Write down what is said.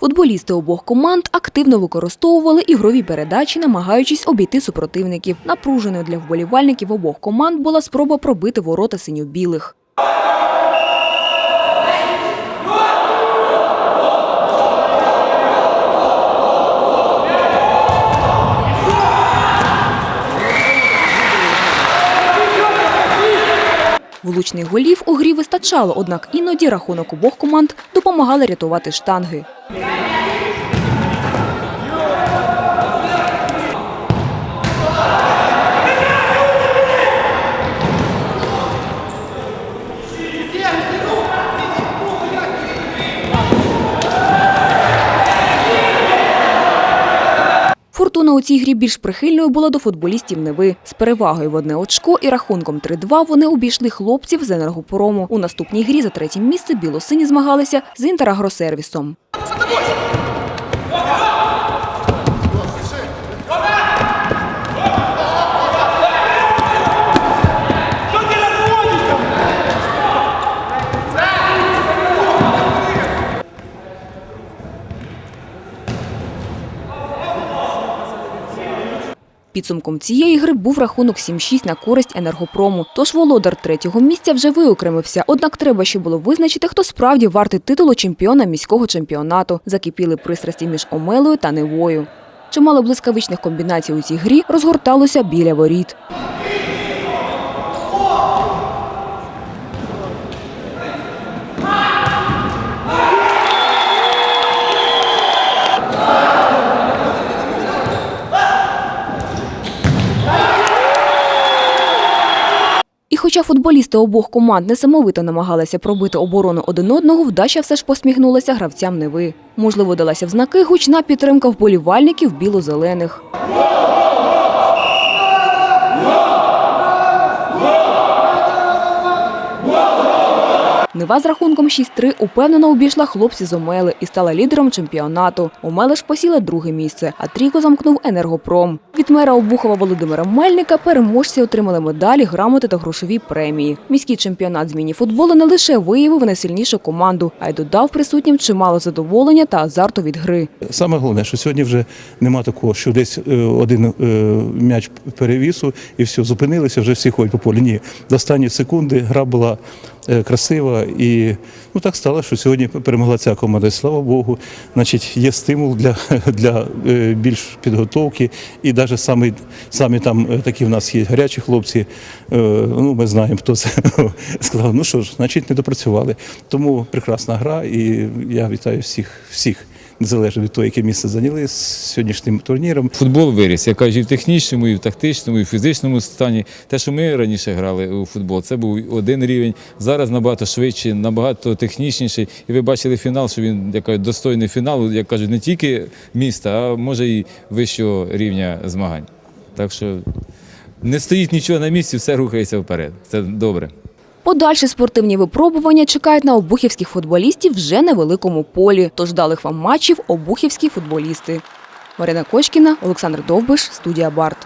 Футболісти обох команд активно використовували ігрові передачі, намагаючись обійти супротивників. Напруженою для вболівальників обох команд була спроба пробити ворота синьо-білих. Влучних голів у грі вистачало, однак іноді рахунок обох команд допомагали рятувати штанги. Фортуна у цій грі більш прихильною була до футболістів Неви. З перевагою в одне очко і рахунком 3-2 вони обійшли хлопців з енергопорому. У наступній грі за третє місце білосині змагалися з інтерагросервісом. Підсумком цієї гри був рахунок 7-6 на користь енергопрому. Тож володар третього місця вже виокремився. Однак треба ще було визначити, хто справді вартий титулу чемпіона міського чемпіонату. Закипіли пристрасті між Омелою та Невою. Чимало блискавичних комбінацій у цій грі розгорталося біля воріт. І хоча футболісти обох команд несамовито намагалися пробити оборону один одного, вдача все ж посміхнулася гравцям Неви. Можливо, далася в знаки гучна підтримка вболівальників біло-зелених. Нева з рахунком 6-3 упевнено обійшла хлопці з Омели і стала лідером чемпіонату. Омела ж посіла друге місце, а трійко замкнув енергопром. Від мера Обухова Володимира Мельника переможці отримали медалі, грамоти та грошові премії. Міський чемпіонат з міні-футболу не лише виявив найсильнішу команду, а й додав присутнім чимало задоволення та азарту від гри. Саме головне, що сьогодні вже нема такого, що десь е, один е, м'яч перевісу і все, зупинилися, вже всі ходять по полі. Ні, до останньої секунди гра була красива і ну так стало, що сьогодні перемогла ця команда. І слава Богу, значить, є стимул для, для е, більш підготовки. І навіть самі, самі там е, такі в нас є гарячі хлопці. е, Ну, ми знаємо, хто це сказав. Ну що ж, значить, не допрацювали. Тому прекрасна гра, і я вітаю всіх, всіх незалежно від того, яке місце зайняли з сьогоднішнім турніром. Футбол виріс, я кажу, і в технічному, і в тактичному, і в фізичному стані. Те, що ми раніше грали у футбол, це був один рівень. Зараз набагато швидше, набагато технічніший. І ви бачили фінал, що він як достойний фінал, як кажуть, не тільки міста, а може і вищого рівня змагань. Так що не стоїть нічого на місці, все рухається вперед. Це добре. Подальші спортивні випробування чекають на обухівських футболістів вже на великому полі. Тож далих вам матчів обухівські футболісти. Марина Кочкіна, Олександр Довбиш, студія Барт.